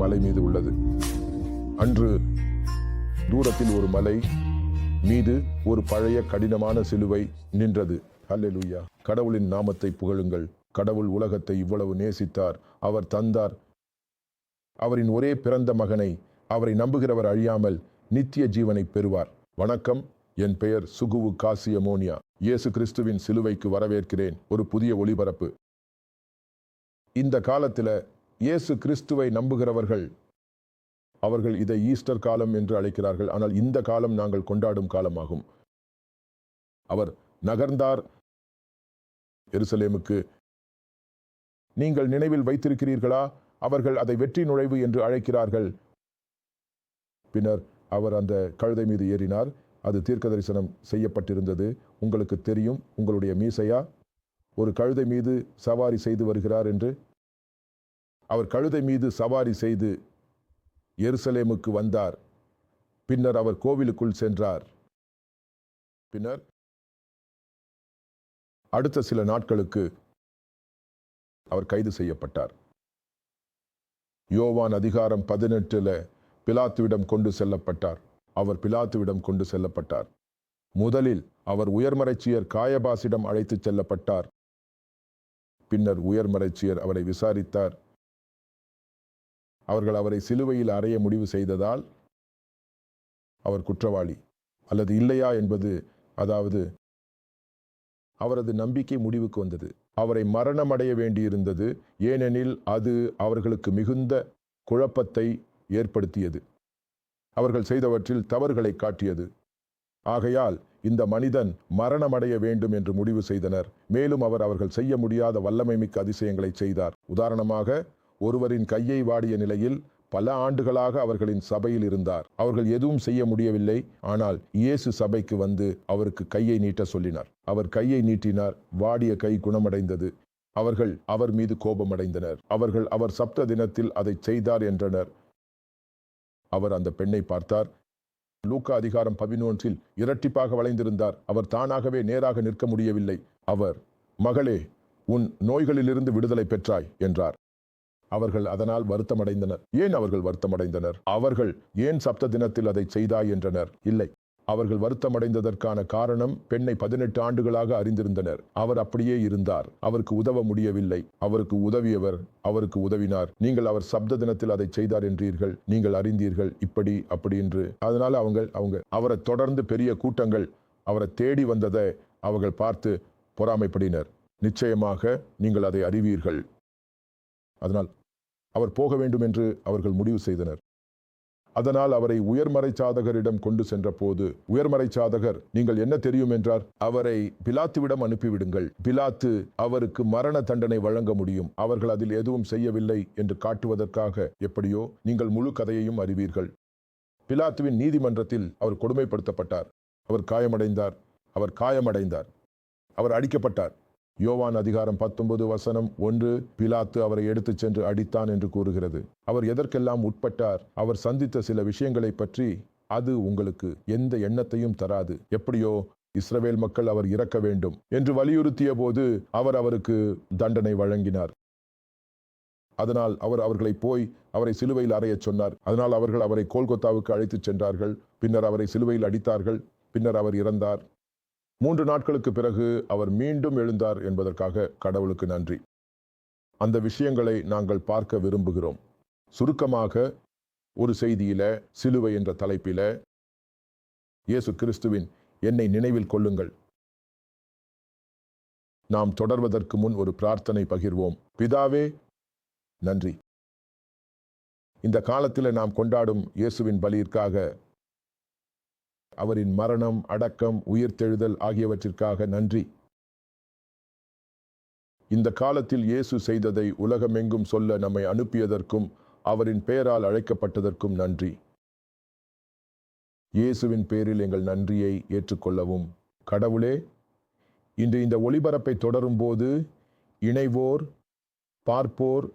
மலை மீது உள்ளது. அன்று தூரத்தில் ஒரு மலை மீது ஒரு பழைய கடினமான சிலுவை நின்றது. ஹல்லேலூயா கடவுளின் நாமத்தை புகழுங்கள். கடவுள் உலகத்தை இவ்வளவு நேசித்தார். அவர் தந்தார். அவரின் ஒரே பிறந்த மகனை அவரை நம்புகிறவர் அழியாமல் நித்திய ஜீவனை பெறுவார். வணக்கம். என் பெயர் சுகுவு காசியமோனியா. இயேசு கிறிஸ்துவின் சிலுவைக்கு வரவேற்கிறேன். ஒரு புதிய ஒளிபரப்பு. இந்த காலத்தில் இயேசு கிறிஸ்துவை நம்புகிறவர்கள் அவர்கள் இதை ஈஸ்டர் காலம் என்று அழைக்கிறார்கள். ஆனால் இந்த காலம் நாங்கள் கொண்டாடும் காலமாகும். அவர் நகர்ந்தார். எருசலேமுக்கு நீங்கள் நினைவில் வைத்திருக்கிறீர்களா? அவர்கள் அதை வெற்றி நுழைவு என்று அழைக்கிறார்கள். பின்னர் அவர் அந்த கழுதை மீது ஏறினார். அது தீர்க்க தரிசனம் செய்யப்பட்டிருந்தது. உங்களுக்கு தெரியும் உங்களுடைய மீசையா? ஒரு கழுதை மீது சவாரி செய்து வருகிறார் என்று அவர் கழுதை மீது சவாரி செய்து எருசலேமுக்கு வந்தார். பின்னர் அவர் கோவிலுக்குள் சென்றார். பின்னர் அடுத்த சில நாட்களுக்கு அவர் கைது செய்யப்பட்டார். யோவான் அதிகாரம் பதினெட்டில் பிலாத்துவிடம் கொண்டு செல்லப்பட்டார். அவர் பிலாத்துவிடம் கொண்டு செல்லப்பட்டார். முதலில் அவர் உயர்மறைச்சியர் காயபாசிடம் அழைத்துச் செல்லப்பட்டார். பின்னர் உயர்மறைச்சியர் அவரை விசாரித்தார். அவர்கள் அவரை சிலுவையில் அறைய முடிவு செய்ததால் அவர் குற்றவாளி. அல்லது இல்லையா என்பது அதாவது அவரது நம்பிக்கை முடிவுக்கு வந்தது. அவரை மரணமடைய வேண்டியிருந்தது ஏனெனில் அது அவர்களுக்கு மிகுந்த குழப்பத்தை ஏற்படுத்தியது. அவர்கள் செய்தவற்றில் தவறுகளை காட்டியது. ஆகையால் இந்த மனிதன் மரணமடைய வேண்டும் என்று முடிவு செய்தனர். மேலும் அவர் அவர்கள் செய்ய முடியாத வல்லமை மிக்க அதிசயங்களை செய்தார். உதாரணமாக ஒருவரின் கையை வாடிய நிலையில் பல ஆண்டுகளாக அவர்களின் சபையில் இருந்தார். அவர்கள் எதுவும் செய்ய முடியவில்லை. ஆனால் இயேசு சபைக்கு வந்து அவருக்கு கையை நீட்ட சொல்லினார். அவர் கையை நீட்டினார். வாடிய கை குணமடைந்தது. அவர்கள் அவர் மீது கோபமடைந்தனர். அவர்கள் அவர் சப்த தினத்தில் அதை செய்தார் என்றனர். அவர் அந்த பெண்ணை பார்த்தார். லூக்கா அதிகாரம் பதினொன்றில் இரட்டிப்பாக வளைந்திருந்தார். அவர் தானாகவே நேராக நிற்க முடியவில்லை. அவர் மகளே உன் நோய்களிலிருந்து விடுதலை பெற்றாய் என்றார். அவர்கள் அதனால் வருத்தமடைந்தனர். ஏன் அவர்கள் வருத்தமடைந்தனர்? அவர்கள் ஏன் சப்த தினத்தில் அதை செய்தாய் என்றனர்? இல்லை. அவர்கள் வருத்தமடைந்ததற்கான காரணம் பெண்ணை பதினெட்டு ஆண்டுகளாக அறிந்திருந்தனர். அவர் அப்படியே இருந்தார். அவருக்கு உதவ முடியவில்லை. அவருக்கு உதவியவர் அவருக்கு உதவினார். நீங்கள் அவர் சப்த தினத்தில் அதை செய்தார் என்றீர்கள். நீங்கள் அறிந்தீர்கள். இப்படி அப்படி என்று. அதனால அவங்க அவங்க அவரை தொடர்ந்து பெரிய கூட்டங்கள் அவரை தேடி வந்ததை அவர்கள் பார்த்து பொறாமைப்படினர். நிச்சயமாக நீங்கள் அதை அறிவீர்கள். அதனால் அவர் போக வேண்டும் என்று அவர்கள் முடிவு செய்தனர். அதனால் அவரை உயர்மறை சாதகரிடம் கொண்டு சென்ற போது உயர்மறை சாதகர் நீங்கள் என்ன தெரியும் என்றார்? அவரை பிலாத்துவிடம் அனுப்பிவிடுங்கள். பிலாத்து அவருக்கு மரண தண்டனை வழங்க முடியும். அவர்கள் அதில் எதுவும் செய்யவில்லை என்று காட்டுவதற்காக எப்படியோ நீங்கள் முழு கதையையும் அறிவீர்கள். பிலாத்துவின் நீதிமன்றத்தில் அவர் கொடுமைப்படுத்தப்பட்டார். அவர் காயமடைந்தார். அவர் காயமடைந்தார். அவர் அடிக்கப்பட்டார். யோவான் அதிகாரம் பத்தொன்பது வசனம் ஒன்று பிலாத்து அவரை எடுத்துச் சென்று அடித்தான் என்று கூறுகிறது. அவர் எதற்கெல்லாம் உட்பட்டார்? அவர் சந்தித்த சில விஷயங்களை பற்றி அது உங்களுக்கு எந்த எண்ணத்தையும் தராது. எப்படியோ இஸ்ரவேல் மக்கள் அவர் இறக்க வேண்டும் என்று வலியுறுத்திய போது அவர் அவருக்கு தண்டனை வழங்கினார். அதனால் அவர் அவர்களை போய் அவரை சிலுவையில் அறையச் சொன்னார். அதனால் அவர்கள் அவரை கோல்கொத்தாவுக்கு அழைத்துச் சென்றார்கள். பின்னர் அவரை சிலுவையில் அடித்தார்கள். பின்னர் அவர் இறந்தார். மூன்று நாட்களுக்கு பிறகு அவர் மீண்டும் எழுந்தார் என்பதற்காக கடவுளுக்கு நன்றி. அந்த விஷயங்களை நாங்கள் பார்க்க விரும்புகிறோம். சுருக்கமாக ஒரு செய்தியில சிலுவை என்ற தலைப்பில இயேசு கிறிஸ்துவின் என்னை நினைவில் கொள்ளுங்கள். நாம் தொடர்வதற்கு முன் ஒரு பிரார்த்தனை பகிர்வோம். பிதாவே நன்றி. இந்த காலத்தில் நாம் கொண்டாடும் இயேசுவின் பலியிற்காக அவரின் மரணம் அடக்கம் உயிர்த்தெழுதல் ஆகியவற்றிற்காக நன்றி. இந்த காலத்தில் இயேசு செய்ததை உலகமெங்கும் சொல்ல நம்மை அனுப்பியதற்கும் அவரின் பெயரால் அழைக்கப்பட்டதற்கும் நன்றி. இயேசுவின் பேரில் எங்கள் நன்றியை ஏற்றுக்கொள்ளவும். கடவுளே இன்று இந்த ஒளிபரப்பை தொடரும்போது இணைவோர் பார்ப்போர்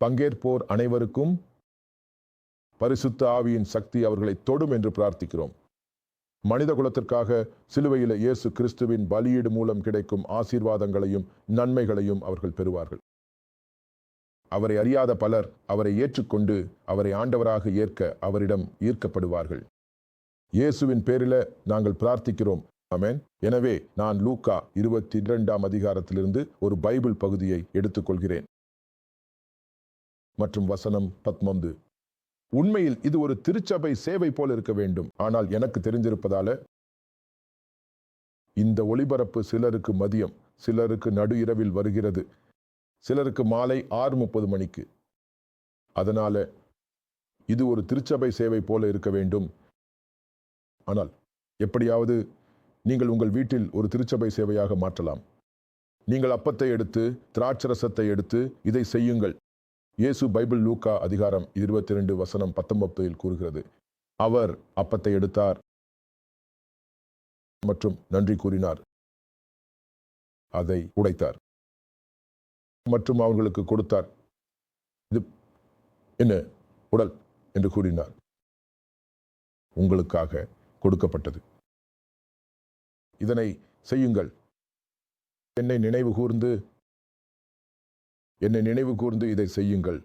பங்கேற்போர் அனைவருக்கும் பரிசுத்த ஆவியின் சக்தி அவர்களை தொடும் என்று பிரார்த்திக்கிறோம். மனித குலத்திற்காக சிலுவையில் இயேசு கிறிஸ்துவின் பலியீடு மூலம் கிடைக்கும் ஆசீர்வாதங்களையும் நன்மைகளையும் அவர்கள் பெறுவார்கள். அவரை அறியாத பலர் அவரை ஏற்றுக்கொண்டு அவரை ஆண்டவராக ஏற்க அவரிடம் ஈர்க்கப்படுவார்கள். இயேசுவின் பேரில நாங்கள் பிரார்த்திக்கிறோம். ஆமேன். எனவே நான் லூக்கா இருபத்தி இரண்டாம் அதிகாரத்திலிருந்து ஒரு பைபிள் பகுதியை எடுத்துக்கொள்கிறேன். மற்றும் வசனம் பத்மந்து உண்மையில் இது ஒரு திருச்சபை சேவை போல இருக்க வேண்டும். ஆனால் எனக்கு தெரிஞ்சிருப்பதால இந்த ஒளிபரப்பு சிலருக்கு மதியம் சிலருக்கு நடு இரவில் வருகிறது. சிலருக்கு மாலை ஆறு முப்பது மணிக்கு. அதனால இது ஒரு திருச்சபை சேவை போல இருக்க வேண்டும். ஆனால் எப்படியாவது நீங்கள் உங்கள் வீட்டில் ஒரு திருச்சபை சேவையாக மாற்றலாம். நீங்கள் அப்பத்தை எடுத்து திராட்சரசத்தை எடுத்து இதை செய்யுங்கள். இயேசு பைபிள் லூக்கா அதிகாரம் இருபத்தி ரெண்டு வசனம் பத்தொன்பதில் கூறுகிறது. அவர் அப்பத்தை எடுத்தார் மற்றும் நன்றி கூறினார். அதை உடைத்தார் மற்றும் அவர்களுக்கு கொடுத்தார். இது என்ன? உடல் என்று கூறினார். உங்களுக்காக கொடுக்கப்பட்டது. இதனை செய்யுங்கள். என்னை நினைவு கூர்ந்து என்னை நினைவு கூர்ந்து இதை செய்யுங்கள்.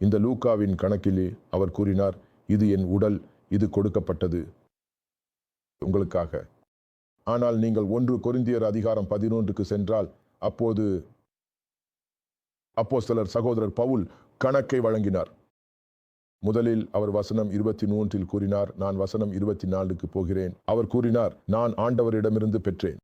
இந்த லூக்காவின் கணக்கிலே அவர் கூறினார் இது என் உடல் இது கொடுக்கப்பட்டது உங்களுக்காக. ஆனால் நீங்கள் ஒன்று கொரிந்தியர் அதிகாரம் பதினொன்றுக்கு சென்றால் அப்போது அப்போ சிலர் சகோதரர் பவுல் கணக்கை வழங்கினார். முதலில் அவர் வசனம் இருபத்தி மூன்றில் கூறினார் நான் வசனம் இருபத்தி நாலுக்கு போகிறேன். அவர் கூறினார் நான் ஆண்டவரிடமிருந்து பெற்றேன்.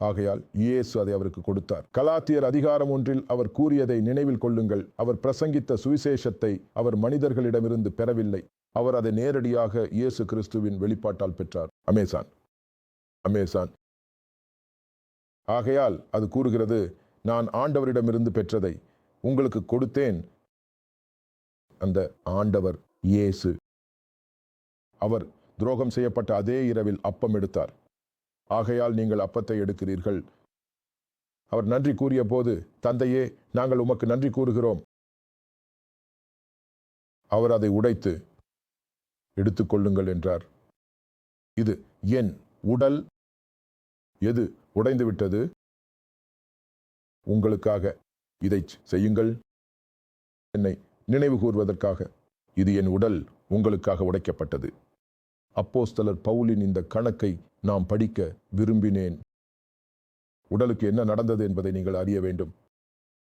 ஆகையால் இயேசு அதை அவருக்கு கொடுத்தார். கலாத்தியர் அதிகாரம் ஒன்றில் அவர் கூறியதை நினைவில் கொள்ளுங்கள். அவர் பிரசங்கித்த சுவிசேஷத்தை அவர் மனிதர்களிடமிருந்து பெறவில்லை. அவர் அதை நேரடியாக இயேசு கிறிஸ்துவின் வெளிப்பாட்டால் பெற்றார். அமேசான். அமேசான். ஆகையால் அது கூறுகிறது நான் ஆண்டவரிடமிருந்து பெற்றதை உங்களுக்கு கொடுத்தேன். அந்த ஆண்டவர் இயேசு. அவர் துரோகம் செய்யப்பட்ட அதே இரவில் அப்பம் எடுத்தார். ஆகையால் நீங்கள் அப்பத்தை எடுக்கிறீர்கள். அவர் நன்றி கூறிய போது தந்தையே நாங்கள் உமக்கு நன்றி கூறுகிறோம். அவர் அதை உடைத்து எடுத்துக்கொள்ளுங்கள் என்றார். இது என் உடல். எது உடைந்துவிட்டது உங்களுக்காக இதை செய்யுங்கள். என்னை நினைவு கூறுவதற்காக இது என் உடல் உங்களுக்காக உடைக்கப்பட்டது. அப்போஸ்தலர் பவுலின் இந்த கணக்கை நாம் படிக்க விரும்பினேன். உடலுக்கு என்ன நடந்தது என்பதை நீங்கள் அறிய வேண்டும்.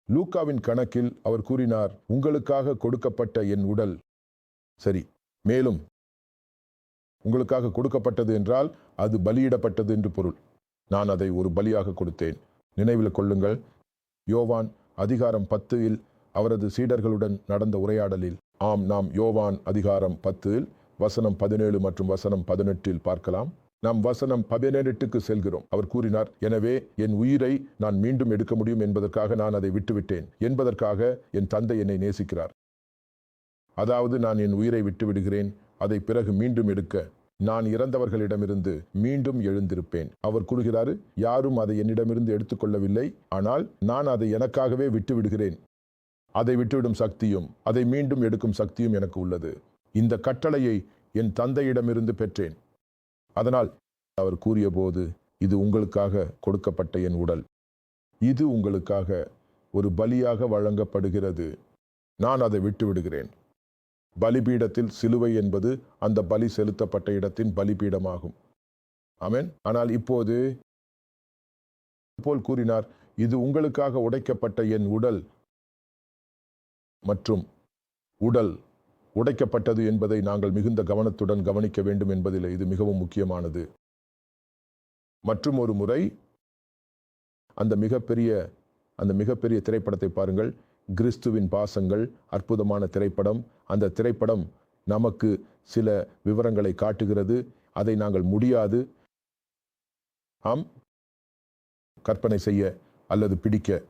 லூக்காவின் கணக்கில் அவர் கூறினார் உங்களுக்காக கொடுக்கப்பட்ட என் உடல். சரி மேலும் உங்களுக்காக கொடுக்கப்பட்டது என்றால் அது பலியிடப்பட்டது என்று பொருள். நான் அதை ஒரு பலியாக கொடுத்தேன். நினைவில் கொள்ளுங்கள் யோவான் அதிகாரம் பத்தில் அவரது சீடர்களுடன் நடந்த உரையாடலில் ஆம் நாம் யோவான் அதிகாரம் பத்தில் வசனம் பதினேழு மற்றும் வசனம் பதினெட்டில் பார்க்கலாம். நாம் வசனம் பதினெட்டுக்கு செல்கிறோம். அவர் கூறினார் எனவே என் உயிரை நான் மீண்டும் எடுக்க முடியும் என்பதற்காக நான் அதை விட்டுவிட்டேன். என்பதற்காக என் தந்தை என்னை நேசிக்கிறார். அதாவது நான் என் உயிரை விட்டுவிடுகிறேன். அதை பிறகு மீண்டும் எடுக்க. நான் இறந்தவர்களிடமிருந்து மீண்டும் எழுந்திருப்பேன். அவர் கூறுகிறாரு யாரும் அதை என்னிடமிருந்து எடுத்துக்கொள்ளவில்லை. ஆனால் நான் அதை எனக்காகவே விட்டுவிடுகிறேன். அதை விட்டுவிடும் சக்தியும் அதை மீண்டும் எடுக்கும் சக்தியும் எனக்கு உள்ளது. இந்த கட்டளையை என் தந்தையிடமிருந்து பெற்றேன். அதனால் அவர் கூறியபோது இது உங்களுக்காக கொடுக்கப்பட்ட என் உடல். இது உங்களுக்காக ஒரு பலியாக வழங்கப்படுகிறது. நான் அதை விட்டு விடுகிறேன் பலிபீடத்தில் சிலுவை என்பது அந்த பலி செலுத்தப்பட்ட இடத்தின் பலிபீடமாகும். ஆமேன். ஆனால் இப்போது போல் கூறினார் இது உங்களுக்காக உடைக்கப்பட்ட என் உடல் மற்றும் உடல் உடைக்கப்பட்டது என்பதை நாங்கள் மிகுந்த கவனத்துடன் கவனிக்க வேண்டும் என்பதில் இது மிகவும் முக்கியமானது. மற்றும் ஒரு முறை அந்த மிகப்பெரிய அந்த மிகப்பெரிய திரைப்படத்தை பாருங்கள். கிறிஸ்துவின் பாசங்கள் அற்புதமான திரைப்படம். அந்த திரைப்படம் நமக்கு சில விவரங்களை காட்டுகிறது. அதை நாங்கள் முடியாது. ஆம். கற்பனை செய்ய அல்லது பிடிக்க.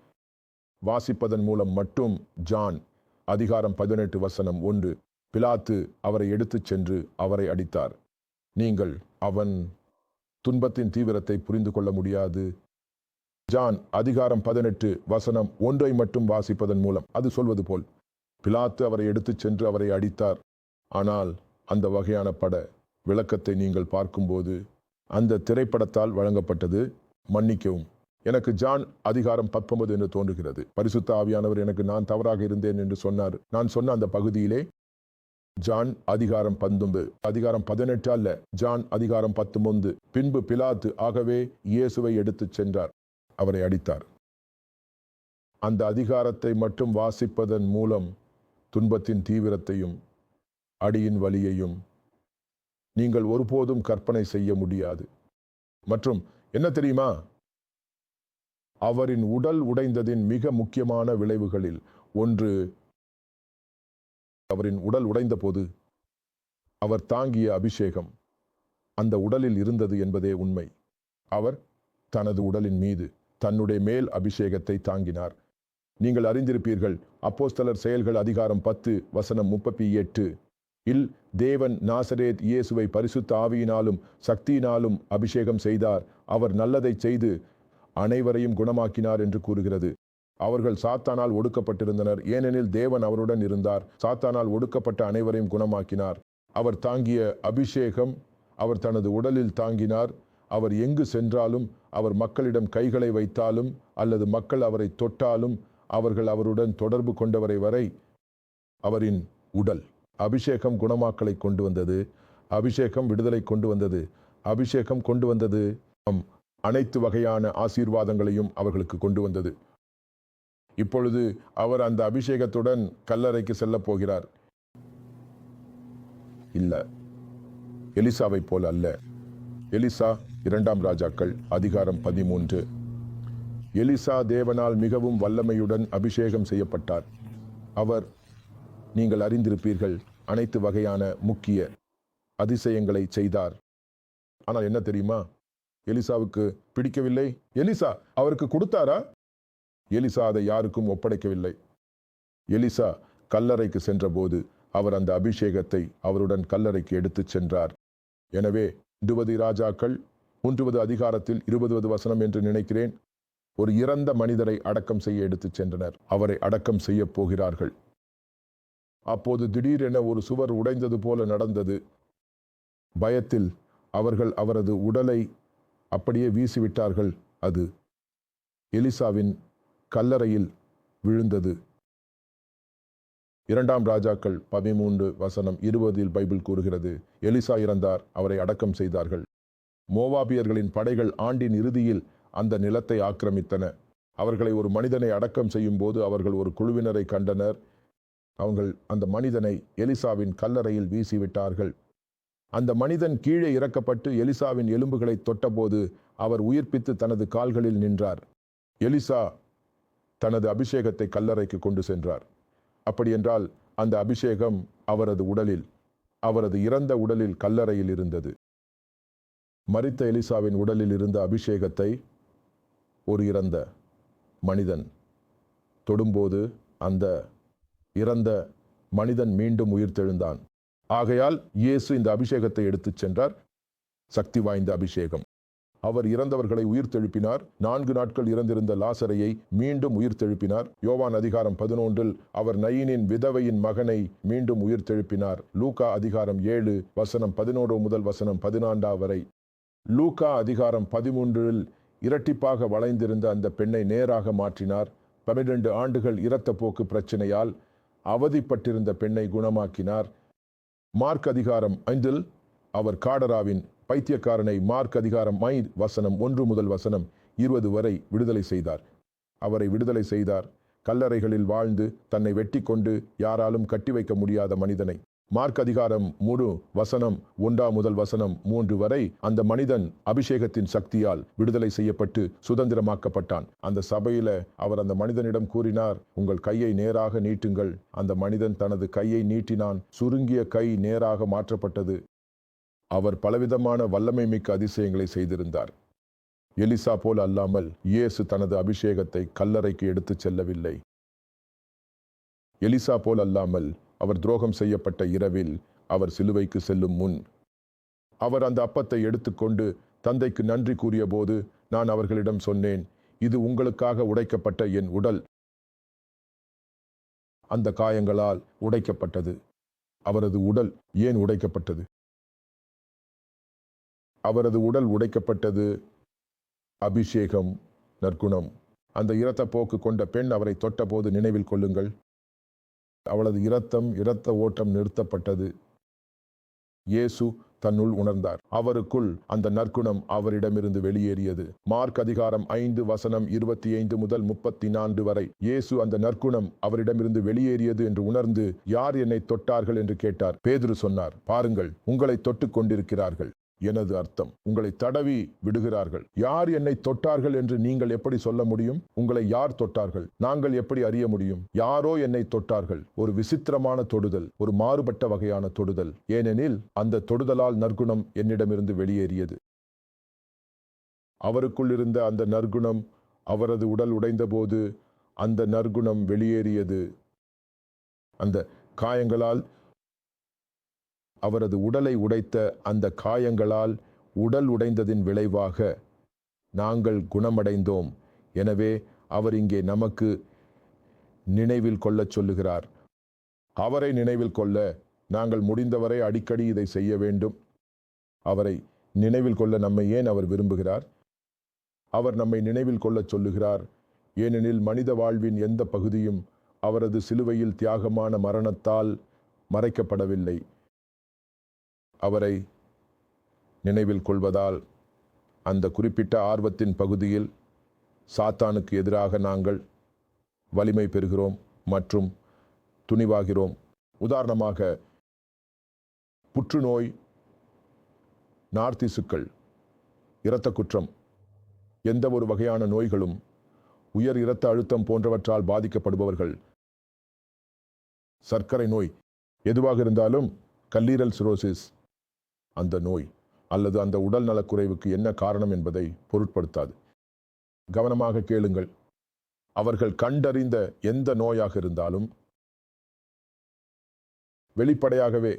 வாசிப்பதன் மூலம் மட்டும் ஜான் அதிகாரம் பதினெட்டு வசனம் ஒன்று. பிலாத்து அவரை எடுத்துச் சென்று அவரை அடித்தார். நீங்கள் அவன் துன்பத்தின் தீவிரத்தை புரிந்து கொள்ள முடியாது. ஜான் அதிகாரம் பதினெட்டு வசனம் ஒன்றை மட்டும் வாசிப்பதன் மூலம் அது சொல்வது போல் பிலாத்து அவரை எடுத்துச் சென்று அவரை அடித்தார். ஆனால் அந்த வகையான பட விளக்கத்தை நீங்கள் பார்க்கும்போது அந்த திரைப்படத்தால் வழங்கப்பட்டது மன்னிக்கவும். எனக்கு ஜான் அதிகாரம் பத்தொன்பது என்று தோன்றுகிறது. பரிசுத்த ஆவியானவர் எனக்கு நான் தவறாக இருந்தேன் என்று சொன்னார். நான் சொன்ன அந்த பகுதியிலே ஜான் அதிகாரம் பத்தொன்பது. அதிகாரம் பதினெட்டு அல்ல ஜான் அதிகாரம் பத்தொன்பது. பின்பு பிலாத்து ஆகவே இயேசுவை எடுத்துச் சென்றார். அவரை அடித்தார். அந்த அதிகாரத்தை மட்டும் வாசிப்பதன் மூலம் துன்பத்தின் தீவிரத்தையும் அடியின் வலியையும் நீங்கள் ஒருபோதும் கற்பனை செய்ய முடியாது. மற்றும் என்ன தெரியுமா? அவரின் உடல் உடைந்ததின் மிக முக்கியமான விளைவுகளில் ஒன்று அவரின் உடல் உடைந்தபோது அவர் தாங்கிய அபிஷேகம் அந்த உடலில் இருந்தது என்பதே உண்மை. அவர் தனது உடலின் மீது தன்னுடைய மேல் அபிஷேகத்தை தாங்கினார். நீங்கள் அறிந்திருப்பீர்கள் அப்போஸ்தலர் செயல்கள் அதிகாரம் பத்து வசனம் முப்பத்தி எட்டு. இல் தேவன் நாசரேத் இயேசுவை பரிசுத்த ஆவியினாலும் சக்தியினாலும் அபிஷேகம் செய்தார். அவர் நல்லதை செய்து அனைவரையும் குணமாக்கினார் என்று கூறுகிறது. அவர்கள் சாத்தானால் ஒடுக்கப்பட்டிருந்தனர். ஏனெனில் தேவன் அவருடன் இருந்தார். சாத்தானால் ஒடுக்கப்பட்ட அனைவரையும் குணமாக்கினார். அவர் தாங்கிய அபிஷேகம் அவர் தனது உடலில் தாங்கினார். அவர் எங்கு சென்றாலும் அவர் மக்களிடம் கைகளை வைத்தாலும் அல்லது மக்கள் அவரை தொட்டாலும் அவர்கள் அவருடன் தொடர்பு கொண்டவரை வரை அவரின் உடல் அபிஷேகம் குணமாக்கலை கொண்டு வந்தது. அபிஷேகம் விடுதலை கொண்டு வந்தது. அபிஷேகம் கொண்டு வந்தது. அனைத்து வகையான ஆசீர்வாதங்களையும் அவர்களுக்கு கொண்டு வந்தது. இப்பொழுது அவர் அந்த அபிஷேகத்துடன் கல்லறைக்கு செல்லப் போகிறார். இல்ல எலிசாவை போல் அல்ல. எலிசா இரண்டாம் ராஜாக்கள் அதிகாரம் பதிமூன்று. எலிசா தேவனால் மிகவும் வல்லமையுடன் அபிஷேகம் செய்யப்பட்டார். அவர் நீங்கள் அறிந்திருப்பீர்கள் அனைத்து வகையான முக்கிய அதிசயங்களை செய்தார். ஆனால் என்ன தெரியுமா? எலிசாவுக்கு பிடிக்கவில்லை. எலிசா அவருக்கு கொடுத்தாரா? எலிசா அதை யாருக்கும் ஒப்படைக்கவில்லை. எலிசா கல்லறைக்கு சென்றபோது அவர் அந்த அபிஷேகத்தை அவருடன் கல்லறைக்கு எடுத்துச் சென்றார். எனவே இருபது ராஜாக்கள் மூன்றுவது அதிகாரத்தில் இருபதுவது வசனம் என்று நினைக்கிறேன். ஒரு இறந்த மனிதரை அடக்கம் செய்ய எடுத்துச் சென்றனர். அவரை அடக்கம் செய்யப் போகிறார்கள். அப்போது திடீரென ஒரு சுவர் உடைந்தது போல நடந்தது. பயத்தில் அவர்கள் அவரது உடலை அப்படியே வீசிவிட்டார்கள். அது எலிசாவின் கல்லறையில் விழுந்தது. இரண்டாம் ராஜாக்கள் பதிமூன்று வசனம் இருபதில் பைபிள் கூறுகிறது எலிசா இறந்தார் அவரை அடக்கம் செய்தார்கள். மோவாபியர்களின் படைகள் ஆண்டின் இறுதியில் அந்த நிலத்தை ஆக்கிரமித்தன. அவர்களை ஒரு மனிதனை அடக்கம் செய்யும் போது அவர்கள் ஒரு குழுவினரை கண்டனர். அவர்கள் அந்த மனிதனை எலிசாவின் கல்லறையில் வீசிவிட்டார்கள். அந்த மனிதன் கீழே இறக்கப்பட்டு எலிசாவின் எலும்புகளை தொட்டபோது அவர் உயிர்ப்பித்து தனது கால்களில் நின்றார். எலிசா தனது அபிஷேகத்தை கல்லறைக்கு கொண்டு சென்றார். அப்படியென்றால் அந்த அபிஷேகம் அவரது உடலில் அவரது இறந்த உடலில் கல்லறையில் இருந்தது. மரித்த எலிசாவின் உடலில் இருந்த அபிஷேகத்தை ஒரு இறந்த மனிதன் தொடும்போது அந்த இறந்த மனிதன் மீண்டும் உயிர்த்தெழுந்தான் ஆகையால் இயேசு இந்த அபிஷேகத்தை எடுத்துச் சென்றார். சக்தி வாய்ந்த அபிஷேகம். அவர் இறந்தவர்களை உயிர்த்தெழுப்பினார். நான்கு நாட்கள் இறந்திருந்த லாசரையை மீண்டும் உயிர்த்தெழுப்பினார். யோவான் அதிகாரம் பதினொன்றில் அவர் நயினின் விதவையின் மகனை மீண்டும் உயிர்த்தெழுப்பினார். லூகா அதிகாரம் ஏழு வசனம் பதினோரு முதல் வசனம் பதினான்கா வரை. லூகா அதிகாரம் பதிமூன்றில் இரட்டிப்பாக வளைந்திருந்த அந்த பெண்ணை நேராக மாற்றினார். பன்னிரண்டு ஆண்டுகள் இரத்த போக்கு பிரச்சனையால் அவதிப்பட்டிருந்த பெண்ணை குணமாக்கினார். மார்க் அதிகாரம் ஐந்தில் அவர் காடராவின் பைத்தியக்காரனை மார்க் அதிகாரம் மை வசனம் ஒன்று முதல் வசனம் இருபது வரை விடுதலை செய்தார். அவரை விடுதலை செய்தார். கல்லறைகளில் வாழ்ந்து தன்னை வெட்டி கொண்டு யாராலும் கட்டி வைக்க முடியாத மனிதனை. மார்க் அதிகாரம் முழு வசனம் ஒன்றாம் முதல் வசனம் மூன்று வரை அந்த மனிதன் அபிஷேகத்தின் சக்தியால் விடுதலை செய்யப்பட்டு சுதந்திரமாக்கப்பட்டான். அந்த சபையில அவர் அந்த மனிதனிடம் கூறினார் உங்கள் கையை நேராக நீட்டுங்கள். அந்த மனிதன் தனது கையை நீட்டினான். சுருங்கிய கை நேராக மாற்றப்பட்டது. அவர் பலவிதமான வல்லமை மிக்க அதிசயங்களை செய்திருந்தார். எலிசா போல் அல்லாமல் இயேசு தனது அபிஷேகத்தை கல்லறைக்கு எடுத்துச் செல்லவில்லை. எலிசா போல் அல்லாமல் அவர் துரோகம் செய்யப்பட்ட இரவில் அவர் சிலுவைக்கு செல்லும் முன் அவர் அந்த அப்பத்தை எடுத்துக்கொண்டு தந்தைக்கு நன்றி கூறியபோது நான் அவர்களிடம் சொன்னேன் இது உங்களுக்காக உடைக்கப்பட்ட என் உடல். அந்த காயங்களால் உடைக்கப்பட்டது. அவரது உடல் ஏன் உடைக்கப்பட்டது? அவரது உடல் உடைக்கப்பட்டது. அபிஷேகம் நற்குணம். அந்த இரத்த போக்கு கொண்ட பெண் அவரை தொட்டபோது நினைவில் கொள்ளுங்கள். அவளது இரத்தம் இரத்த ஓட்டம் நிறுத்தப்பட்டது. இயேசு தன்னுள் உணர்ந்தார். அவருக்குள் அந்த நற்குணம் அவரிடமிருந்து வெளியேறியது. மார்க் அதிகாரம் ஐந்து வசனம் இருபத்தி ஐந்து முதல் முப்பத்தி நான்கு வரை இயேசு அந்த நற்குணம் அவரிடமிருந்து வெளியேறியது என்று உணர்ந்து யார் என்னை தொட்டார்கள்? என்று கேட்டார். பேதுரு சொன்னார் பாருங்கள் உங்களை தொட்டுக் கொண்டிருக்கிறார்கள். எனது அர்த்தம். உங்களை தடவி விடுகிறார்கள். யார் என்னை தொட்டார்கள் என்று நீங்கள் எப்படி சொல்ல முடியும்? உங்களை யார் தொட்டார்கள்? நாங்கள் எப்படி அறிய முடியும்? யாரோ என்னை தொட்டார்கள்? ஒரு விசித்திரமான தொடுதல் ஒரு மாறுபட்ட வகையான தொடுதல். ஏனெனில் அந்த தொடுதலால் நற்குணம் என்னிடமிருந்து வெளியேறியது. அவருக்குள் இருந்த அந்த நற்குணம் அவரது உடல் உடைந்தபோது அந்த நற்குணம் வெளியேறியது. அந்த காயங்களால் அவரது உடலை உடைத்த அந்த காயங்களால் உடல் உடைந்ததின் விளைவாக நாங்கள் குணமடைந்தோம். எனவே அவர் இங்கே நமக்கு நினைவில் கொள்ளச் சொல்லுகிறார். அவரை நினைவில் கொள்ள நாங்கள் முடிந்தவரை அடிக்கடி இதை செய்ய வேண்டும். அவரை நினைவில் கொள்ள நம்மை ஏன் அவர் விரும்புகிறார்? அவர் நம்மை நினைவில் கொள்ளச் சொல்லுகிறார். ஏனெனில் மனித வாழ்வின் எந்த பகுதியும் அவரது சிலுவையில் தியாகமான மரணத்தால் மறைக்கப்படவில்லை. அவரை நினைவில் கொள்வதால் அந்த குறிப்பிட்ட ஆர்வத்தின் பகுதியில் சாத்தானுக்கு எதிராக நாங்கள் வலிமை பெறுகிறோம் மற்றும் துணிவாகிறோம். உதாரணமாக புற்றுநோய் நார்த்திசுக்கள் இரத்த குற்றம் எந்த ஒரு வகையான நோய்களும் உயர் இரத்த அழுத்தம் போன்றவற்றால் பாதிக்கப்படுபவர்கள். சர்க்கரை நோய் எதுவாக இருந்தாலும் கல்லீரல் சிரோசிஸ் அந்த நோய் அல்லது அந்த உடல் நலக்குறைவுக்கு என்ன காரணம் என்பதை பொருட்படுத்தாது. கவனமாக கேளுங்கள். அவர்கள் கண்டறிந்த எந்த நோயாக இருந்தாலும் வெளிப்படையாகவே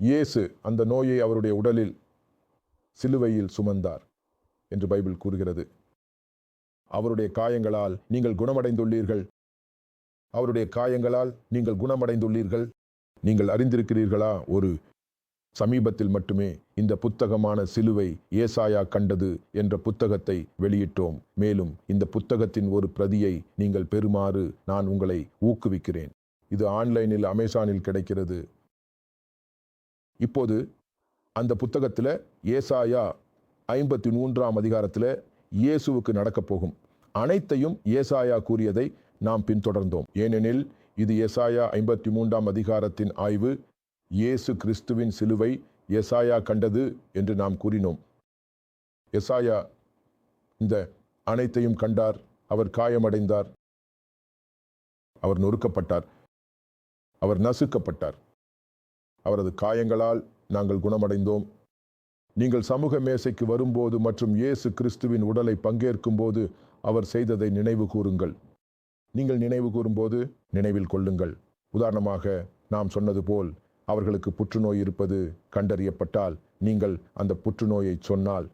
இயேசு அந்த நோயை அவருடைய உடலில் சிலுவையில் சுமந்தார் என்று பைபிள் கூறுகிறது. அவருடைய காயங்களால் நீங்கள் குணமடைந்துள்ளீர்கள். அவருடைய காயங்களால் நீங்கள் குணமடைந்துள்ளீர்கள். நீங்கள் அறிந்திருக்கிறீர்களா? ஒரு சமீபத்தில் மட்டுமே இந்த புத்தகமான சிலுவை ஏசாயா கண்டது என்ற புத்தகத்தை வெளியிட்டோம். மேலும் இந்த புத்தகத்தின் ஒரு பிரதியை நீங்கள் பெறுமாறு நான் உங்களை ஊக்குவிக்கிறேன். இது ஆன்லைனில் அமேசானில் கிடைக்கிறது. இப்போது அந்த புத்தகத்தில் ஏசாயா ஐம்பத்தி மூன்றாம் அதிகாரத்தில் இயேசுவுக்கு நடக்கப் போகும். அனைத்தையும் ஏசாயா கூறியதை நாம் பின்தொடர்ந்தோம். ஏனெனில் இது ஏசாயா ஐம்பத்தி மூன்றாம் அதிகாரத்தின் ஆய்வு. இயேசு கிறிஸ்துவின் சிலுவை எசாயா கண்டது என்று நாம் கூறினோம். எசாயா இந்த அனைத்தையும் கண்டார் அவர் காயமடைந்தார். அவர் நொறுக்கப்பட்டார். அவர் நசுக்கப்பட்டார். அவரது காயங்களால் நாங்கள் குணமடைந்தோம். நீங்கள் சமூக மேசைக்கு வரும்போது மற்றும் இயேசு கிறிஸ்துவின் உடலை பங்கேற்கும் போது அவர் செய்ததை நினைவு கூறுங்கள். நீங்கள் நினைவு கூறும்போது நினைவில் கொள்ளுங்கள். உதாரணமாக நாம் சொன்னது போல் அவர்களுக்கு புற்றுநோய் இருப்பது கண்டறியப்பட்டால் நீங்கள் அந்த புற்றுநோயை சொன்னால்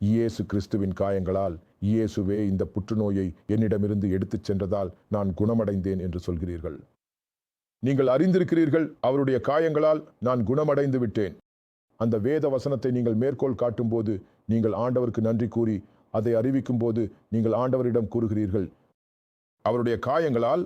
இயேசு கிறிஸ்துவின் காயங்களால் இயேசுவே இந்த புற்றுநோயை என்னிடமிருந்து எடுத்துச் சென்றதால் நான் குணமடைந்தேன் என்று சொல்கிறீர்கள். நீங்கள் அறிந்திருக்கிறீர்கள் அவருடைய காயங்களால் நான் குணமடைந்து விட்டேன். அந்த வேத வசனத்தை நீங்கள் மேற்கோள் காட்டும்போது நீங்கள் ஆண்டவருக்கு நன்றி கூறி அதை அறிவிக்கும் போது நீங்கள் ஆண்டவரிடம் கூறுகிறீர்கள் அவருடைய காயங்களால்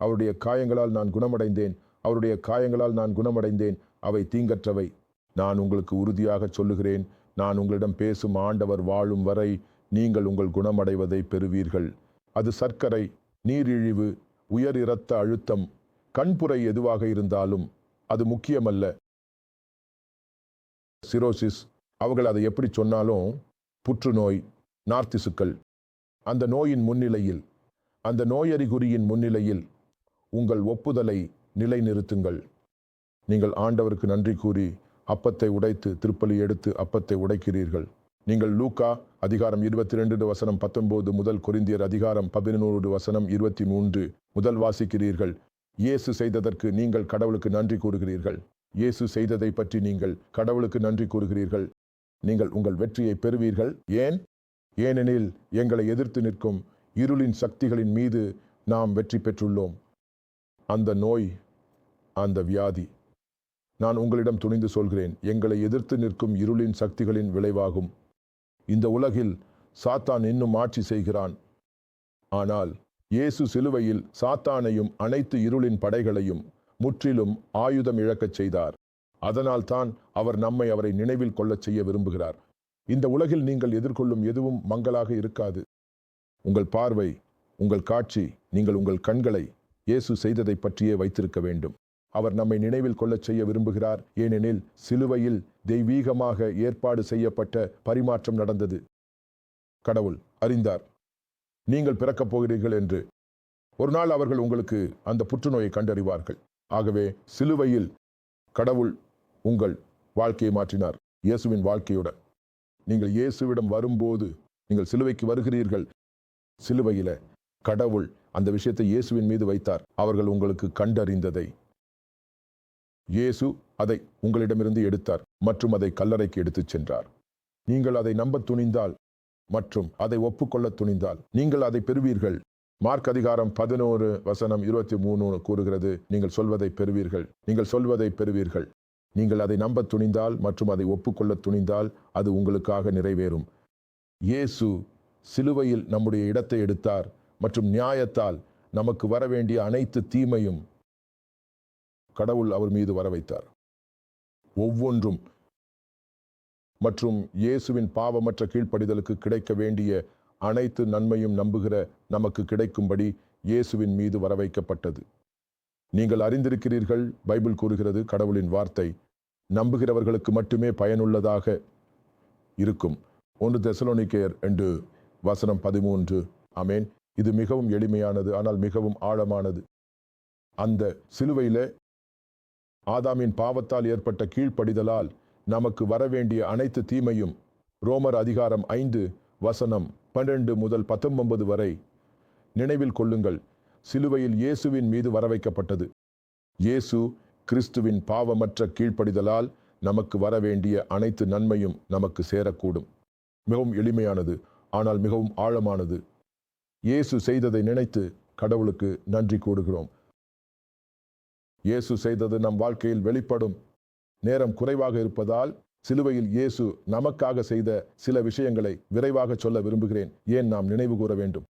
அவருடைய காயங்களால் நான் குணமடைந்தேன். அவருடைய காயங்களால் நான் குணமடைந்தேன். அவை தீங்கற்றவை. நான் உங்களுக்கு உறுதியாக சொல்லுகிறேன். நான் உங்களிடம் பேசும் ஆண்டவர் வாழும் வரை நீங்கள் உங்கள் குணமடைவதை பெறுவீர்கள். அது சர்க்கரை நீரிழிவு உயர் இரத்த அழுத்தம் கண்புரை எதுவாக இருந்தாலும் அது முக்கியமல்ல. சிரோசிஸ் அவர்கள் அதை எப்படி சொன்னாலும் புற்றுநோய் நார்த்திசுக்கள். அந்த நோயின் முன்னிலையில் அந்த நோயறிகுறியின் முன்னிலையில் உங்கள் ஒப்புதலை நிலை நிறுத்துங்கள் நீங்கள் ஆண்டவருக்கு நன்றி கூறி அப்பத்தை உடைத்து திருப்பலி எடுத்து அப்பத்தை உடைக்கிறீர்கள். நீங்கள் லூக்கா அதிகாரம் இருபத்தி ரெண்டு வசனம் பத்தொன்பது முதல் கொரிந்தியர் அதிகாரம் பதினோரு வசனம் இருபத்தி மூன்று முதல் வாசிக்கிறீர்கள். இயேசு செய்ததற்கு நீங்கள் கடவுளுக்கு நன்றி கூறுகிறீர்கள். இயேசு செய்ததை பற்றி நீங்கள் கடவுளுக்கு நன்றி கூறுகிறீர்கள். நீங்கள் உங்கள் வெற்றியை பெறுவீர்கள். ஏன்? ஏனெனில் எங்களை எதிர்த்து நிற்கும் இருளின் சக்திகளின் மீது நாம் வெற்றி பெற்றுள்ளோம். அந்த நோய் அந்த வியாதி. நான் உங்களிடம் துணிந்து சொல்கிறேன் எங்களை எதிர்த்து நிற்கும் இருளின் சக்திகளின் விளைவாகும். இந்த உலகில் சாத்தான் இன்னும் ஆட்சி செய்கிறான். ஆனால் இயேசு சிலுவையில் சாத்தானையும் அனைத்து இருளின் படைகளையும் முற்றிலும் ஆயுதம் இழக்கச் செய்தார். அதனால்தான் அவர் நம்மை அவரை நினைவில் கொள்ளச் செய்ய விரும்புகிறார். இந்த உலகில் நீங்கள் எதிர்கொள்ளும் எதுவும் மங்களாக இருக்காது. உங்கள் பார்வை உங்கள் காட்சி நீங்கள் உங்கள் கண்களை இயேசு செய்ததை பற்றியே வைத்திருக்க வேண்டும். அவர் நம்மை நினைவில் கொள்ளச் செய்ய விரும்புகிறார். ஏனெனில் சிலுவையில் தெய்வீகமாக ஏற்பாடு செய்யப்பட்ட பரிமாற்றம் நடந்தது. கடவுள் அறிந்தார். நீங்கள் பிறக்கப் போகிறீர்கள் என்று. ஒரு நாள் அவர்கள் உங்களுக்கு அந்த புற்றுநோயை கண்டறிவார்கள். ஆகவே சிலுவையில் கடவுள் உங்கள் வாழ்க்கையை மாற்றினார். இயேசுவின் வாழ்க்கையுடன். நீங்கள் இயேசுவிடம் வரும்போது நீங்கள் சிலுவைக்கு வருகிறீர்கள். சிலுவையில கடவுள் அந்த விஷயத்தை இயேசுவின் மீது வைத்தார். அவர்கள் உங்களுக்கு கண்டறிந்ததை. இயேசு அதை உங்களிடமிருந்து எடுத்தார் மற்றும் அதை கல்லறைக்கு எடுத்துச் சென்றார். நீங்கள் அதை நம்ப துணிந்தால் மற்றும் அதை ஒப்புக்கொள்ள துணிந்தால் நீங்கள் அதை பெறுவீர்கள். மார்க் அதிகாரம் பதினோரு வசனம் இருபத்தி மூணு கூறுகிறது நீங்கள் சொல்வதை பெறுவீர்கள். நீங்கள் சொல்வதை பெறுவீர்கள். நீங்கள் அதை நம்ப துணிந்தால் மற்றும் அதை ஒப்புக்கொள்ள துணிந்தால் அது உங்களுக்காக நிறைவேறும். இயேசு சிலுவையில் நம்முடைய இடத்தை எடுத்தார். மற்றும் நியாயத்தால் நமக்கு வர வேண்டிய அனைத்து தீமையும் கடவுள் அவர் மீது வர வைத்தார் ஒவ்வொன்றும் மற்றும் இயேசுவின் பாவமற்ற கீழ்ப்படிதலுக்கு கிடைக்க வேண்டிய அனைத்து நன்மையும் நம்புகிற நமக்கு கிடைக்கும்படி இயேசுவின் மீது வர வைக்கப்பட்டது நீங்கள் அறிந்திருக்கிறீர்கள் பைபிள் கூறுகிறது கடவுளின் வார்த்தை நம்புகிறவர்களுக்கு மட்டுமே பயனுள்ளதாக இருக்கும். ஒன்று தெசலோனிக்கேயர் என்று வசனம் பதிமூன்று. அமேன் இது மிகவும் எளிமையானது ஆனால் மிகவும் ஆழமானது. அந்த சிலுவையில் ஆதாமின் பாவத்தால் ஏற்பட்ட கீழ்ப்படிதலால் நமக்கு வரவேண்டிய அனைத்து தீமையும் ரோமர் அதிகாரம் ஐந்து வசனம் பன்னெண்டு முதல் பத்தொன்பது வரை நினைவில் கொள்ளுங்கள். சிலுவையில் இயேசுவின் மீது வரவைக்கப்பட்டது. இயேசு கிறிஸ்துவின் பாவமற்ற கீழ்ப்படிதலால் நமக்கு வரவேண்டிய அனைத்து நன்மையும் நமக்கு சேரக்கூடும். மிகவும் எளிமையானது ஆனால் மிகவும் ஆழமானது. இயேசு செய்ததை நினைத்து கடவுளுக்கு நன்றி கூடுகிறோம் இயேசு செய்தது நம் வாழ்க்கையில் வெளிப்படும் நேரம் குறைவாக இருப்பதால் சிலுவையில் இயேசு நமக்காக செய்த சில விஷயங்களை விரைவாக சொல்ல விரும்புகிறேன். ஏன் நாம் நினைவு கூற வேண்டும்?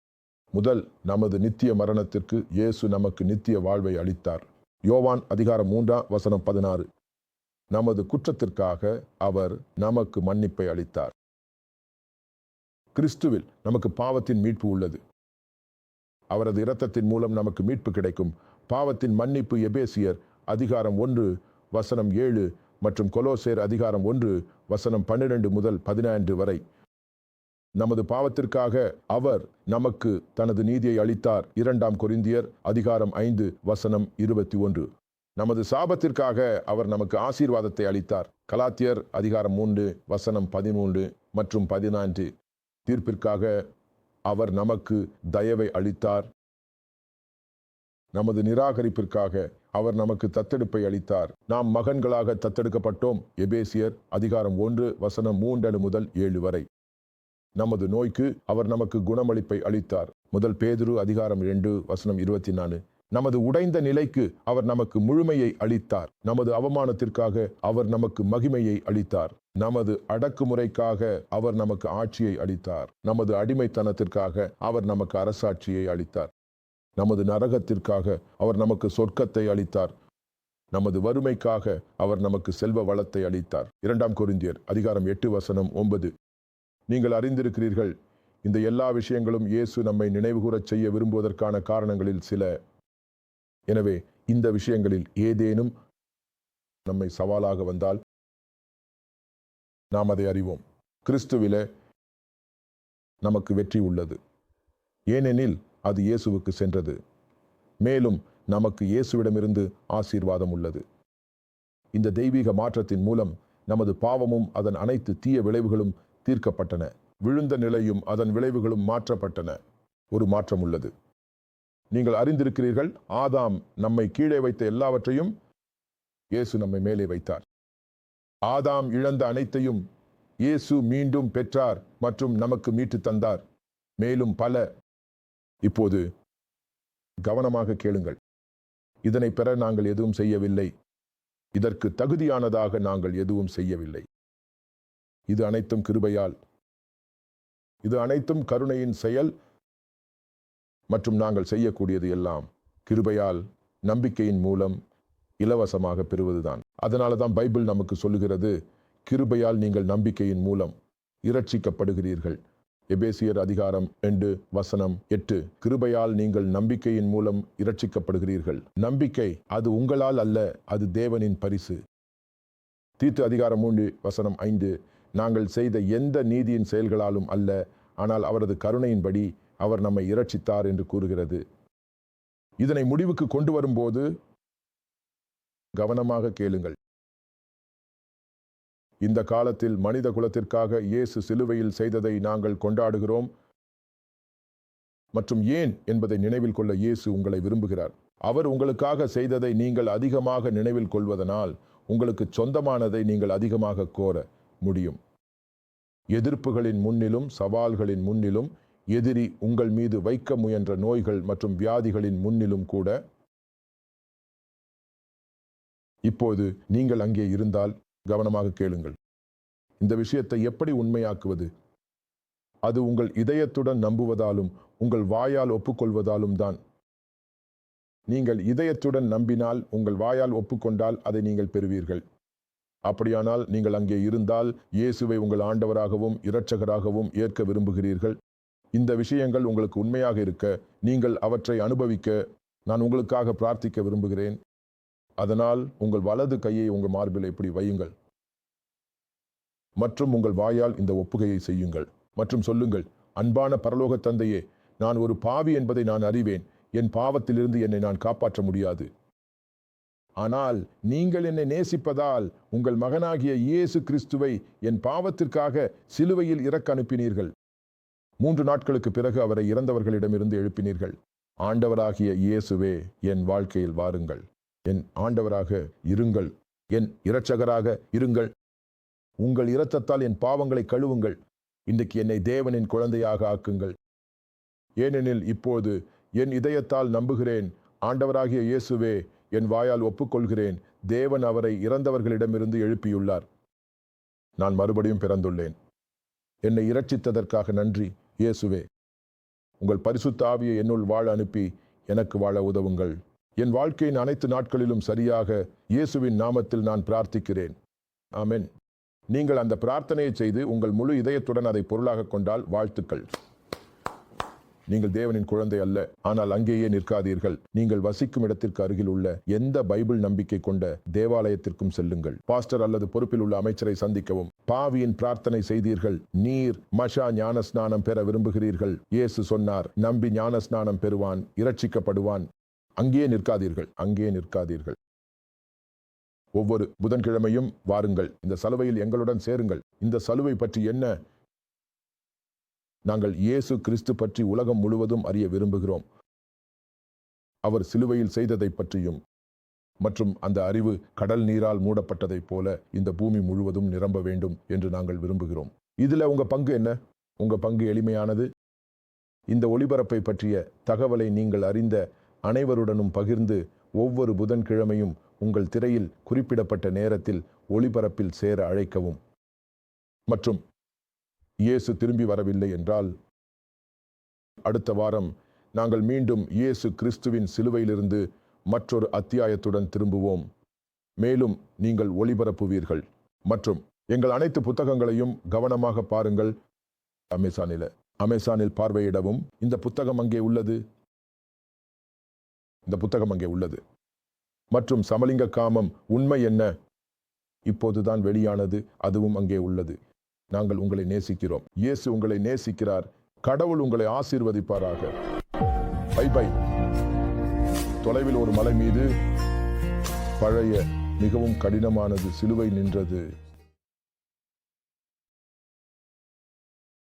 முதல் நமது நித்திய மரணத்திற்கு இயேசு நமக்கு நித்திய வாழ்வை அளித்தார். யோவான் அதிகாரம் மூன்றாம் வசனம் பதினாறு. நமது குற்றத்திற்காக அவர் நமக்கு மன்னிப்பை அளித்தார். கிறிஸ்துவில் நமக்கு பாவத்தின் மீட்பு உள்ளது. அவரது இரத்தத்தின் மூலம் நமக்கு மீட்பு கிடைக்கும். பாவத்தின் மன்னிப்பு எபேசியர் அதிகாரம் ஒன்று வசனம் ஏழு மற்றும் கொலோசேர் அதிகாரம் ஒன்று வசனம் பன்னிரண்டு முதல் பதினான்கு வரை. நமது பாவத்திற்காக அவர் நமக்கு தனது நீதியை அளித்தார். இரண்டாம் கொரிந்தியர் அதிகாரம் ஐந்து வசனம் இருபத்தி ஒன்று. நமது சாபத்திற்காக அவர் நமக்கு ஆசீர்வாதத்தை அளித்தார். கலாத்தியர் அதிகாரம் மூன்று வசனம் பதிமூன்று மற்றும் பதினான்கு. தீர்ப்பிற்காக அவர் நமக்கு தயவை அளித்தார். நமது நிராகரிப்பிற்காக அவர் நமக்கு தத்தெடுப்பை அளித்தார். நாம் மகன்களாக தத்தெடுக்கப்பட்டோம். எபேசியர் அதிகாரம் ஒன்று வசனம் மூன்றடு முதல் ஏழு வரை. நமது நோய்க்கு அவர் நமக்கு குணமளிப்பை அளித்தார். முதல் பேதுரு அதிகாரம் இரண்டு வசனம் இருபத்தி நாலு நமது உடைந்த நிலைக்கு அவர் நமக்கு முழுமையை அளித்தார். நமது அவமானத்திற்காக அவர் நமக்கு மகிமையை அளித்தார். நமது அடக்குமுறைக்காக அவர் நமக்கு ஆட்சியை அளித்தார். நமது அடிமைத்தனத்திற்காக அவர் நமக்கு அரசாட்சியை அளித்தார். நமது நரகத்திற்காக அவர் நமக்கு சொர்க்கத்தை அளித்தார். நமது வறுமைக்காக அவர் நமக்கு செல்வ வளத்தை அளித்தார். இரண்டாம் கொரிந்தியர் அதிகாரம் எட்டு வசனம் ஒன்பது. நீங்கள் அறிந்திருக்கிறீர்கள் இந்த எல்லா விஷயங்களும் இயேசு நம்மை நினைவுகூரச் செய்ய விரும்புவதற்கான காரணங்களில் சில. எனவே இந்த விஷயங்களில் ஏதேனும் நம்மை சவாலாக வந்தால் நாம் அதை அறிவோம். கிறிஸ்துவிலே நமக்கு வெற்றி உள்ளது. ஏனெனில் அது இயேசுவுக்கு சென்றது. மேலும் நமக்கு இயேசுவிடமிருந்து ஆசீர்வாதம் உள்ளது. இந்த தெய்வீக மாற்றத்தின் மூலம் நமது பாவமும் அதன் அனைத்து தீய விளைவுகளும் தீர்க்கப்பட்டன. விழுந்த நிலையும் அதன் விளைவுகளும் மாற்றப்பட்டன. ஒரு மாற்றம் உள்ளது. நீங்கள் அறிந்திருக்கிறீர்கள் ஆதாம் நம்மை கீழே வைத்த எல்லாவற்றையும் இயேசு நம்மை மேலே வைத்தார். ஆதாம் இழந்த அனைத்தையும் இயேசு மீண்டும் பெற்றார் மற்றும் நமக்கு மீட்டு தந்தார். மேலும் பல. இப்போது கவனமாக கேளுங்கள். இதனை பெற நாங்கள் எதுவும் செய்யவில்லை. இதற்கு தகுதியானதாக நாங்கள் எதுவும் செய்யவில்லை. இது அனைத்தும் கிருபையால். இது அனைத்தும் கருணையின் செயல். மற்றும் நாங்கள் செய்யக்கூடியது எல்லாம் கிருபையால் நம்பிக்கையின் மூலம் இலவசமாக பெறுவதுதான். அதனால தான் பைபிள் நமக்கு சொல்லுகிறது கிருபையால் நீங்கள் நம்பிக்கையின் மூலம் இரட்சிக்கப்படுகிறீர்கள். எபேசியர் அதிகாரம் ரெண்டு வசனம் எட்டு. கிருபையால் நீங்கள் நம்பிக்கையின் மூலம் இரட்சிக்கப்படுகிறீர்கள். நம்பிக்கை அது உங்களால் அல்ல அது தேவனின் பரிசு. தீத்து அதிகாரம் மூன்று வசனம் ஐந்து. நாங்கள் செய்த எந்த நீதியின் செயல்களாலும் அல்ல ஆனால் அவரது கருணையின்படி அவர் நம்மை இரட்சித்தார் என்று கூறுகிறது. இதனை முடிவுக்கு கொண்டு வரும்போது கவனமாக கேளுங்கள். இந்த காலத்தில் மனித குலத்திற்காக இயேசு சிலுவையில் செய்ததை நாங்கள் கொண்டாடுகிறோம். மற்றும் ஏன் என்பதை நினைவில் கொள்ள இயேசு உங்களை விரும்புகிறார். அவர் உங்களுக்காக செய்ததை நீங்கள் அதிகமாக நினைவில் கொள்வதனால் உங்களுக்கு சொந்தமானதை நீங்கள் அதிகமாக கோர முடியும். எதிர்ப்புகளின் முன்னிலும் சவால்களின் முன்னிலும் எதிரி உங்கள் மீது வைக்க முயன்ற நோய்கள் மற்றும் வியாதிகளின் முன்னிலும் கூட இப்போது நீங்கள் அங்கே இருந்தால் கவனமாக கேளுங்கள். இந்த விஷயத்தை எப்படி உண்மையாக்குவது? அது உங்கள் இதயத்துடன் நம்புவதாலும் உங்கள் வாயால் ஒப்புக்கொள்வதாலும் தான். நீங்கள் இதயத்துடன் நம்பினால் உங்கள் வாயால் ஒப்புக்கொண்டால் அதை நீங்கள் பெறுவீர்கள். அப்படியானால் நீங்கள் அங்கே இருந்தால் இயேசுவை உங்கள் ஆண்டவராகவும் இரட்சகராகவும் ஏற்க விரும்புகிறீர்கள். இந்த விஷயங்கள் உங்களுக்கு உண்மையாக இருக்க நீங்கள் அவற்றை அனுபவிக்க நான் உங்களுக்காக பிரார்த்திக்க விரும்புகிறேன். அதனால் உங்கள் வலது கையை உங்கள் மார்பில் இப்படி வையுங்கள். மற்றும் உங்கள் வாயால் இந்த ஒப்புகையை செய்யுங்கள். மற்றும் சொல்லுங்கள் அன்பான பரலோக தந்தையே நான் ஒரு பாவி என்பதை நான் அறிவேன். என் பாவத்திலிருந்து என்னை நான் காப்பாற்ற முடியாது. ஆனால் நீங்கள் என்னை நேசிப்பதால் உங்கள் மகனாகிய இயேசு கிறிஸ்துவை என் பாவத்திற்காக சிலுவையில் இறக்க அனுப்பினீர்கள். மூன்று நாட்களுக்கு பிறகு அவரை இறந்தவர்களிடமிருந்து எழுப்பினீர்கள். ஆண்டவராகிய இயேசுவே என் வாழ்க்கையில் வாருங்கள். என் ஆண்டவராக இருங்கள். என் இரட்சகராக இருங்கள். உங்கள் இரத்தத்தால் என் பாவங்களை கழுவுங்கள். இன்றைக்கு என்னை தேவனின் குழந்தையாக ஆக்குங்கள். ஏனெனில் இப்போது என் இதயத்தால் நம்புகிறேன். ஆண்டவராகிய இயேசுவே என் வாயால் ஒப்புக்கொள்கிறேன். தேவன் அவரை இறந்தவர்களிடமிருந்து எழுப்பியுள்ளார். நான் மறுபடியும் பிறந்துள்ளேன். என்னை இரட்சித்ததற்காக நன்றி இயேசுவே. உங்கள் பரிசுத்த ஆவியை என்னுள் வாழ அனுப்பி எனக்கு வாழ உதவுங்கள். என் வாழ்க்கையின் அனைத்து நாட்களிலும் சரியாக இயேசுவின் நாமத்தில் நான் பிரார்த்திக்கிறேன். ஆமென். நீங்கள் அந்த பிரார்த்தனையை செய்து உங்கள் முழு இதயத்துடன் அதை பொருளாக கொண்டால் வாழ்த்துக்கள். நீங்கள் தேவனின் குழந்தை அல்ல ஆனால் அங்கேயே நிற்காதீர்கள். நீங்கள் வசிக்கும் இடத்திற்கு அருகில் உள்ள எந்த பைபிள் நம்பிக்கை கொண்ட தேவாலயத்திற்கும் செல்லுங்கள். பாஸ்டர் அல்லது பொறுப்பில் உள்ள அமைச்சரை சந்திக்கவும். பாவியின் பிரார்த்தனை செய்தீர்கள். நீர் மஷா ஞானஸ்நானம் பெற விரும்புகிறீர்கள். இயேசு சொன்னார் நம்பி ஞானஸ்நானம் பெறுவான் இரட்சிக்கப்படுவான். அங்கேயே நிற்காதீர்கள் அங்கே நிற்காதீர்கள். ஒவ்வொரு புதன்கிழமையும் வாருங்கள் இந்த சலுவையில் எங்களுடன் சேருங்கள். இந்த சலுவை பற்றி என்ன? நாங்கள் இயேசு கிறிஸ்து பற்றி உலகம் முழுவதும் அறிய விரும்புகிறோம். அவர் சிலுவையில் செய்ததை பற்றியும் மற்றும் அந்த அறிவு கடல் நீரால் மூடப்பட்டதைப் போல இந்த பூமி முழுவதும் நிரம்ப வேண்டும் என்று நாங்கள் விரும்புகிறோம். இதில் உங்க பங்கு என்ன? உங்க பங்கு எளிமையானது. இந்த ஒளிபரப்பை பற்றிய தகவலை நீங்கள் அறிந்த அனைவருடனும் பகிர்ந்து ஒவ்வொரு புதன்கிழமையும் உங்கள் திரையில் குறிப்பிடப்பட்ட நேரத்தில் ஒளிபரப்பில் சேர அழைக்கவும். மற்றும் இயேசு திரும்பி வரவில்லை என்றால் அடுத்த வாரம் நாங்கள் மீண்டும் இயேசு கிறிஸ்துவின் சிலுவையிலிருந்து மற்றொரு அத்தியாயத்துடன் திரும்புவோம். மேலும் நீங்கள் ஒளிபரப்புவீர்கள். மற்றும் எங்கள் அனைத்து புத்தகங்களையும் கவனமாக பாருங்கள். அமேசானில் அமேசானில் பார்வையிடவும். இந்த புத்தகம் அங்கே உள்ளது. இந்த புத்தகம் அங்கே உள்ளது. மற்றும் சமலிங்க காமம் உண்மை என்ன? இப்போதுதான் வெளியானது அதுவும் அங்கே உள்ளது. நாங்கள் உங்களை நேசிக்கிறோம். இயேசு உங்களை நேசிக்கிறார். கடவுள் உங்களை ஆசீர்வதிப்பாராக. Bye bye. தொலைவில் ஒரு மலை மீது பழைய மிகவும் கடினமானது சிலுவை நின்றது.